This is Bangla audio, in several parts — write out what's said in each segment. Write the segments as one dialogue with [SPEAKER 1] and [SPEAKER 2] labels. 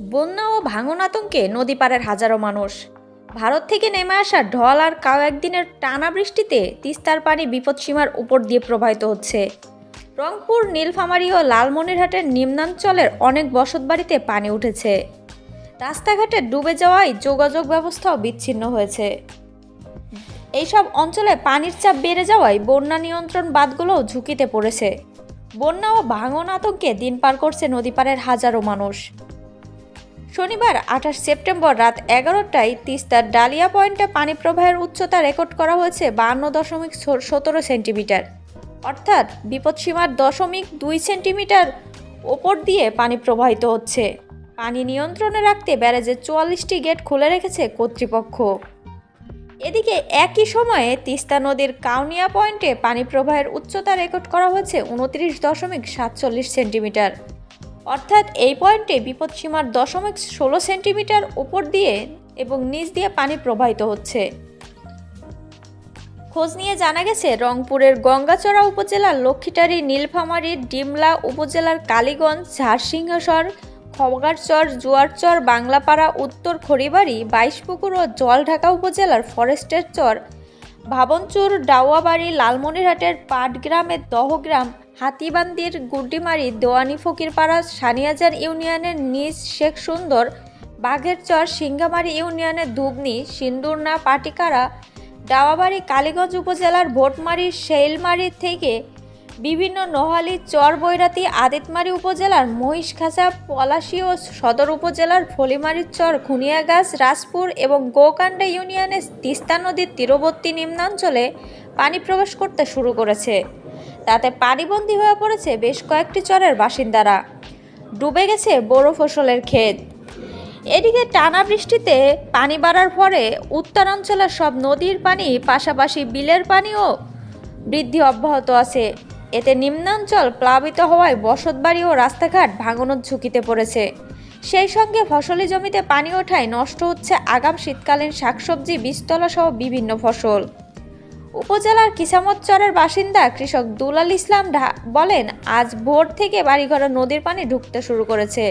[SPEAKER 1] বন্যা ও ভাঙন আতঙ্কে নদী পাড়ের হাজারো মানুষ। ভারত থেকে নেমে আসা ঢল আর কয়েকদিনের টানা বৃষ্টিতে তিস্তার পানি বিপদসীমার উপর দিয়ে প্রবাহিত হচ্ছে। রংপুর, নীলফামারী ও লালমনিরহাটের নিম্নাঞ্চলের অনেক বসতবাড়িতে পানি উঠেছে। রাস্তাঘাটে ডুবে যাওয়ায় যোগাযোগ ব্যবস্থাও বিচ্ছিন্ন হয়েছে। এইসব অঞ্চলে পানির চাপ বেড়ে যাওয়ায় বন্যা নিয়ন্ত্রণ বাঁধগুলোও ঝুঁকিতে পড়েছে। বন্যা ও ভাঙন আতঙ্কে দিন পার করছে নদীপাড়ের হাজারো মানুষ। শনিবার আঠাশ সেপ্টেম্বর রাত এগারোটায় তিস্তার ডালিয়া পয়েন্টে পানি প্রবাহের উচ্চতা রেকর্ড করা হয়েছে বান্ন দশমিক সতেরো সেন্টিমিটার। অর্থাৎ বিপদসীমার দশমিক দুই সেন্টিমিটার ওপর দিয়ে পানি প্রবাহিত হচ্ছে। পানি নিয়ন্ত্রণে রাখতে ব্যারেজে চুয়াল্লিশটি গেট খুলে রেখেছে কর্তৃপক্ষ। এদিকে একই সময়ে তিস্তা নদীর কাউনিয়া পয়েন্টে পানি প্রবাহের উচ্চতা রেকর্ড করা হয়েছে উনত্রিশ দশমিক সাতচল্লিশ সেন্টিমিটার। অর্থাৎ এই পয়েন্টে বিপদসীমার দশমিক ষোলো সেন্টিমিটার উপর দিয়ে এবং নিচ দিয়ে পানি প্রবাহিত হচ্ছে। খোঁজ নিয়ে জানা গেছে, রংপুরের গঙ্গাচড়া উপজেলার লক্ষ্মীটারি নীলফামারীর ডিমলা উপজেলার কালীগঞ্জ, ঝাড়সিংহসর, খবগারচর, জুয়ারচর, বাংলাপাড়া, উত্তর খড়িবাড়ি, বাইশপুকুর ও জলঢাকা উপজেলার ফরেস্টের চর, ভাবনচুর, ডাওয়াবাড়ি, লালমনিরহাটের পাটগ্রামের দহগ্রাম হাতিবান্দির গুড্ডিমারি দোয়ানি ফকিরপাড়া সানিয়াজার ইউনিয়নের নিজ শেখ সুন্দর বাঘের চর সিঙ্গামারি ইউনিয়নের ধুবনি সিন্দুরনা, পাটিকারা, ডাওয়াবাড়ি, কালীগঞ্জ উপজেলার ভোটমারি শৈলমারি থেকে বিভিন্ন নোহালি চর বৈরাতি আদিতমারি উপজেলার মহিষখাঁচা, পলাশী ও সদর উপজেলার ফলিমারির চর, খুনিয়াগাছ, রাজপুর এবং গোকাণ্ডা ইউনিয়নের তিস্তা নদীর তীরবর্তী নিম্নাঞ্চলে পানি প্রবেশ করতে শুরু করেছে। তাতে পানিবন্দী হয়ে পড়েছে বেশ কয়েকটি চরের বাসিন্দারা। ডুবে গেছে বড় ফসলের ক্ষেত। এদিকে টানা বৃষ্টিতে পানি বাড়ার পরে উত্তরাঞ্চলের সব নদীর পানি, পাশাপাশি বিলের পানিও বৃদ্ধি অব্যাহত আছে। এতে নিম্নাঞ্চল প্লাবিত হওয়ায় বসতবাড়ি ও রাস্তাঘাট ভাঙনের ঝুঁকিতে পড়েছে। সেই সঙ্গে ফসলি জমিতে পানি ওঠায় নষ্ট হচ্ছে আগাম শীতকালীন শাকসবজি, বীজতলা সহ বিভিন্ন ফসল। উপজেলার কিসামত চরের বাসিন্দা কৃষক দুলাল ইসলাম বলেন, আজ ভোর থেকে বাড়িঘরে নদীর পানি ঢুকতে শুরু করেছে।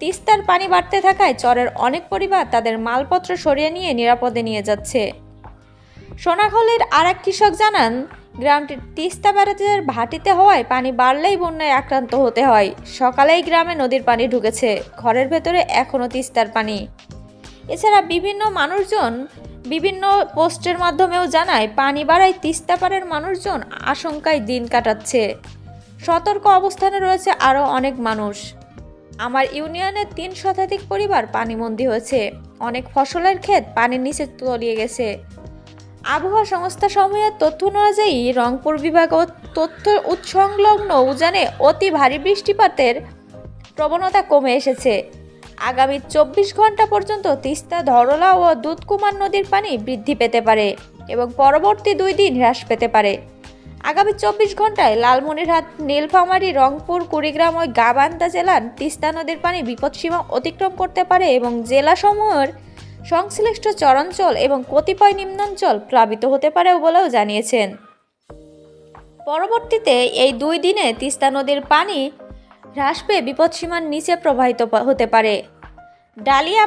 [SPEAKER 1] তিস্তার পানি বাড়তে থাকায় চরের অনেক পরিবার তাদের মালপত্র সরিয়ে নিয়ে নিরাপদে নিয়ে যাচ্ছে। সোনাখলের আর এক কৃষক জানান, গ্রামটির তিস্তা ব্যারেজের ভাটিতে হওয়ায় পানি বাড়লেই বন্যায় আক্রান্ত হতে হয়। সকালেই গ্রামে নদীর পানি ঢুকেছে। ঘরের ভেতরে এখনও তিস্তার পানি। এছাড়া বিভিন্ন মানুষজন বিভিন্ন পোস্টের মাধ্যমেও জানায়, পানি বাড়ায় তিস্তা পাড়ের মানুষজন আশঙ্কায় দিন কাটাচ্ছে। সতর্ক অবস্থানে রয়েছে আরও অনেক মানুষ। আমার ইউনিয়নের তিন শতাধিক পরিবার পানিবন্দী হয়েছে। অনেক ফসলের ক্ষেত পানির নিচে তলিয়ে গেছে। আবহাওয়া সংস্থা সমূহের তথ্য অনুযায়ী রংপুর বিভাগ ও তথ্য উৎসংলগ্ন উজানে অতি ভারী বৃষ্টিপাতের প্রবণতা কমে এসেছে। আগামী চব্বিশ ঘণ্টা পর্যন্ত তিস্তা, ধরলা ও দুধকুমার নদীর পানি বৃদ্ধি পেতে পারে এবং পরবর্তী দুই দিন হ্রাস পেতে পারে। আগামী চব্বিশ ঘন্টায় লালমনিরহাট, নীলফামারী, রংপুর, কুড়িগ্রাম ও গাবান্দা জেলার তিস্তা নদীর পানি বিপদসীমা অতিক্রম করতে পারে এবং জেলাসমূহের সংশ্লিষ্ট চরাঞ্চল এবং কতিপয় নিম্নাঞ্চল প্লাবিত হতে পারে বলেও জানিয়েছেন। পরবর্তীতে এই দুই দিনে তিস্তা নদীর পানি হ্রাস পেয়ে বিপদসীমার নিচে প্রবাহিত হতে পারে। ডালিয়া